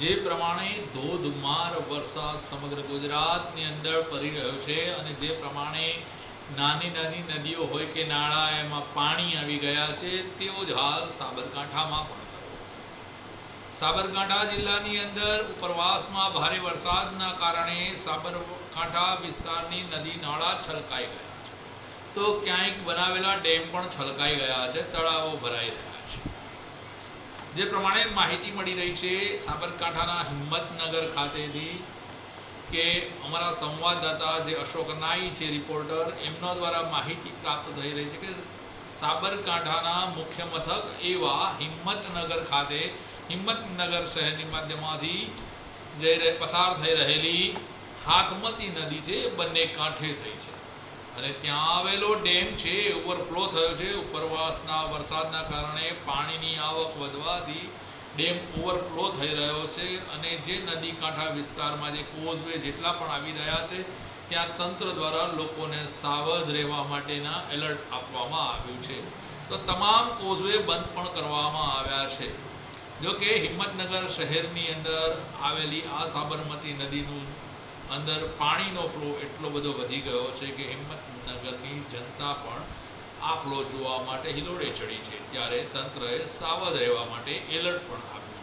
જે પ્રમાણે ધોધમાર વરસાદ સમગ્ર ગુજરાતની અંદર પડી રહ્યો છે અને જે પ્રમાણે નાની નાની નદીઓ હોય કે નાળા એમાં પાણી આવી ગયા છે, તેવો જ હાલ સાબરકાંઠામાં પણ સાબરકાંઠા જિલ્લાની અંદર ઉપરવાસમાં ભારે વરસાદના કારણે સાબરકાંઠા વિસ્તારની નદી નાળા છલકાઈ ગયા છે. તો ક્યાંક બનાવેલા ડેમ પણ છલકાઈ ગયા છે, તળાવો ભરાઈ રહ્યા જે પ્રમાણે માહિતી મળી રહી છે સાબરકાંઠાના હિંમતનગર ખાતેથી કે અમારા સંવાદદાતા જે અશોક નાઈ છે રિપોર્ટર, એમના દ્વારા માહિતી પ્રાપ્ત થઈ રહી છે કે સાબરકાંઠાના મુખ્ય મથક એવા હિંમતનગર ખાતે, હિંમતનગર શહેરની માધ્યમાંથી જઈ પસાર થઈ રહેલી હાથમતી નદી છે એ બંને કાંઠે થઈ છે. અને ત્યાં આવેલો ડેમ છે એ ઓવરફ્લો થયો છે, ઉપરવાસના વરસાદના કારણે પાણીની આવક વધવાથી ડેમ ઓવરફ્લો થઈ રહ્યો છે અને જે નદી કાંઠા વિસ્તારમાં જે કોઝવે જેટલા પણ આવી રહ્યા છે, ત્યાં તંત્ર દ્વારા લોકોને સાવધ રહેવા માટેના એલર્ટ આપવામાં આવ્યું છે. તો તમામ કોઝવે બંધ પણ કરવામાં આવ્યા છે. જો કે હિંમતનગર શહેરની અંદર આવેલી આ સાબરમતી નદીનું અંદર પાણીનો ફ્લો એટલો બધો વધી ગયો છે કે હિંમતનગરની જનતા પણ આ ફ્લો જોવા માટે હિલોડે ચડી છે. ત્યારે તંત્રએ સાવધ રહેવા માટે એલર્ટ પણ આપ્યું